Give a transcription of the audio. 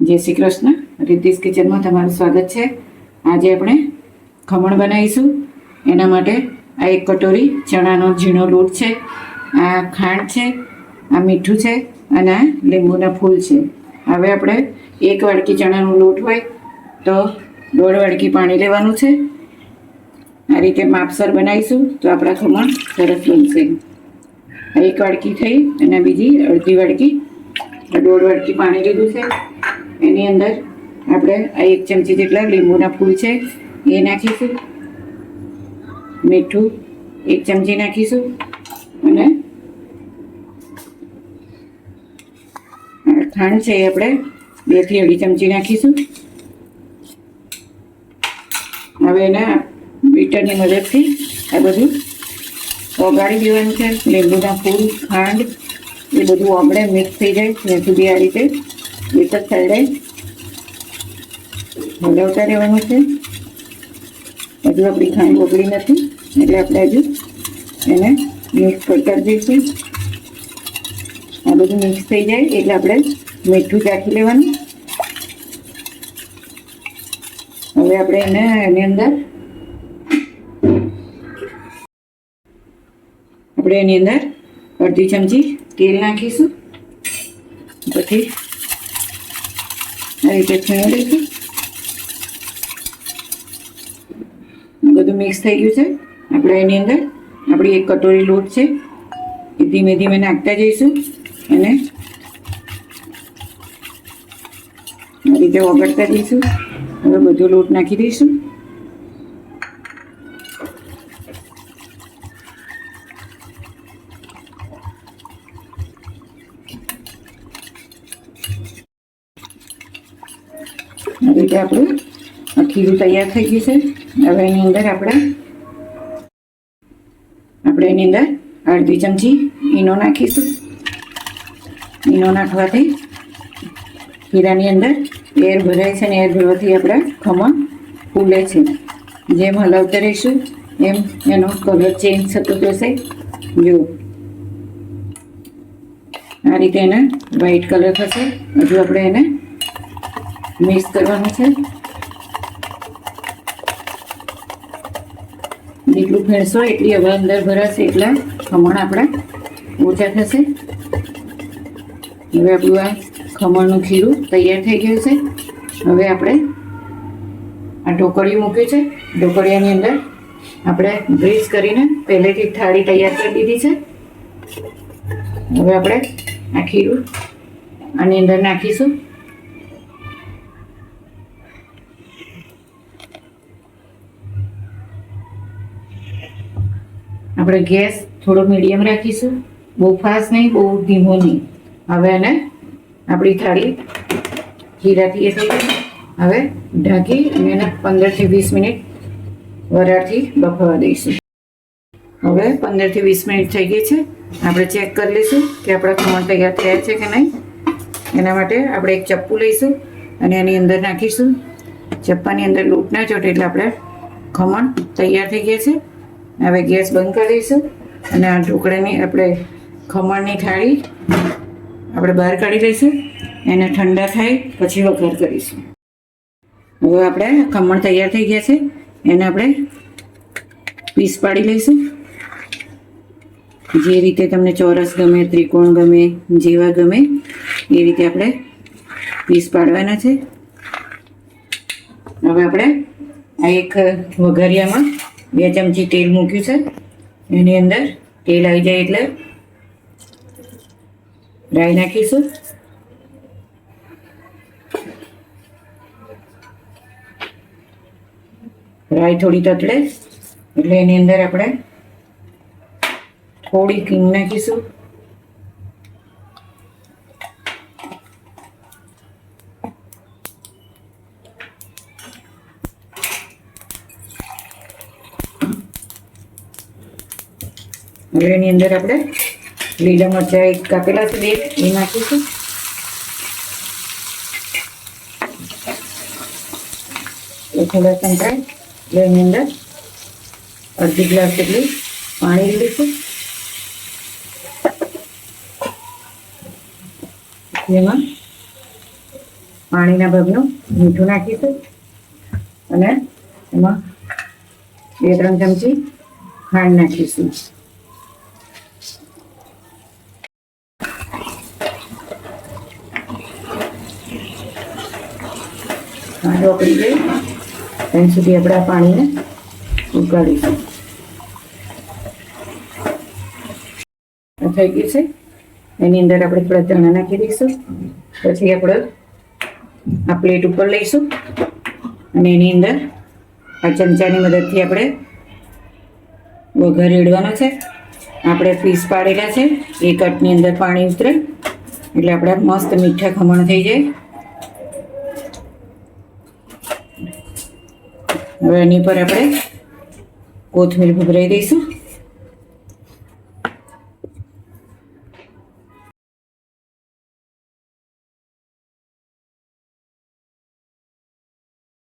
જય શ્રી કૃષ્ણ. રિદ્ધિસ કિચનમાં તમારું સ્વાગત છે. આજે આપણે ખમણ બનાવીશું. એના માટે આ એક કટોરી ચણાનો ઝીણો લોટ છે. આ ખાંડ છે, આ મીઠું છે અને આ લીંબુના ફૂલ છે. હવે આપણે એક વાડકી ચણાનો લોટ હોય તો દોઢ વાડકી પાણી લેવાનું છે. આ રીતે માપસર બનાવીશું તો આપણા ખમણ સરસ બનશે. એક વાડકી થઈ અને બીજી અડધી વાડકી. દોઢ વાડકી પાણી લીધું છે. એની અંદર આપણે આ એક ચમચી જેટલા લીંબુના ફૂલ છે, એ નાખીશું. મીઠું એક ચમચી નાખીશું અને ખાંડ છે એ આપણે બેથી અઢી ચમચી નાખીશું. હવે એના બીટરની મદદથી આ બધું ઓગાળી દેવાનું છે. લીંબુના ફૂલ, ખાંડ એ બધું ઓગળે મિક્સ થઈ જાય. ત્યાં સુધી આ રીતે એક જ સાઈડે હલાવતા રહેવાનું છે. હજુ આપણી ખાંડ ઓગળી નથી, એટલે આપણે હજુ એને મિક્સ કરતા જઈશું આ બધું મિક્સ થઈ જાય, એટલે આપણે મીઠું ચાખી લેવાનું. હવે આપણે એને, એની અંદર આપણે એની અંદર અડધી ચમચી તેલ નાખીશું. પછી આ રીતે છીણી લઈશું બધું મિક્સ થઈ ગયું છે. આપણે એની અંદર આપણી એક કટોરી લોટ છે. એ ધીમે ધીમે નાખતા જઈશું અને આ રીતે ઓગળતા જઈશું. હવે બધો લોટ નાખી દઈશું. આ રીતે આપણું. ખીરું તૈયાર થઈ ગયું છે. હવે એની અંદર આપણે આપણે એની અંદર અડધી ચમચી ઈનો નાખીશું. ઈનો નાખવાથી ખીરાની અંદર એર ભરાય છે ને એર ભરવાથી આપણે ખમણ ફૂલે છે. જેમ હલાવતા રહીશું, એમ એનો કલર ચેન્જ થતો જશે. જો. આ રીતે એને વ્હાઈટ કલર થશે. હજુ આપણે એને મિક્સ કરવાનું છે જેટલું ફેરશો એટલી હવે અંદર ભરાશે એટલા ખમણ આપણા ઓછા થશે. હવે આપણું આ ખમણનું ખીરું તૈયાર થઈ ગયું છે. હવે આપણે આ ઢોકળિયું મૂક્યું છે. ઢોકળિયાની અંદર આપણે ગ્રીસ કરીને પહેલેથી થાળી તૈયાર કરી દીધી છે. હવે આપણે આ ખીરું આની અંદર નાખીશું. આપણે ગેસ થોડો મીડિયમ રાખીશું. બહુ ફાસ્ટ નહીં, બહુ ધીમો નહીં. હવે એને આપણી થાળી ખીરાથી એ થઈ હવે ઢાંકી અને એને પંદરથી વીસ મિનિટ વરાળથી બફાવા દઈશું. હવે પંદરથી વીસ મિનિટ થઈ ગઈ છે. આપણે ચેક કરી લઈશું કે આપણા ખમણ તૈયાર થયા છે કે નહીં. એના માટે આપણે એક ચપ્પુ લઈશું અને એની અંદર નાખીશું. ચપ્પાની અંદર લૂંટ ના ચોટે એટલે આપણે ખમણ તૈયાર થઈ ગયા છે. હવે ગેસ બંધ કરી દઈશું. અને આ ઢોકળાની આપણે ખમણની થાળી આપણે બહાર કાઢી લઈશું. એને ઠંડા થાય પછી વઘાર કરીશું. હવે આપણે ખમણ તૈયાર થઈ ગયા છે. એને આપણે પીસ પાડી લઈશું. જે રીતે તમને ચોરસ ગમે, ત્રિકોણ ગમે, જેવા ગમે, એ રીતે આપણે પીસ પાડવાના છે. હવે આપણે આ એક વઘારિયામાં બે ચમચી તેલ મૂક્યું છે. એની અંદર તેલ આવી જાય એટલે રાઈ નાખીશું. રાઈ થોડી તતડે, એટલે એની અંદર આપણે થોડી કિંગ નાખીશું. હવે એની અંદર આપણે લીલા મરચાં એક કાપેલા છે બે, એ નાખીશું. થોડા સંકળાય એટલે એની અંદર અડધી ગ્લાસ જેટલું પાણી લીધું. જેમાં પાણીના ભાગનું મીઠું નાખીશું અને એમાં બે, ત્રણ ચમચી ખાંડ નાખીશું. ખાંડ પડી ગઈ ત્યાં સુધી આપણે આ પાણીને ઉકાળીશું. થઈ ગયું છે. એની અંદર આપણે થોડા ધાણા નાખી દઈશું. પછી આપણે આ પ્લેટ ઉપર લઈશું. અને એની અંદર આ ચમચાની મદદથી આપણે વઘાર રેડવાનો છે. આપણે પીસ પાડેલા છે. એ કટની અંદર પાણી ઉતરે. એટલે આપણે મસ્ત મીઠા ખમણ થઈ જાય. હવે એની પર આપણે કોથમીર ભભરાઈ દઈશું.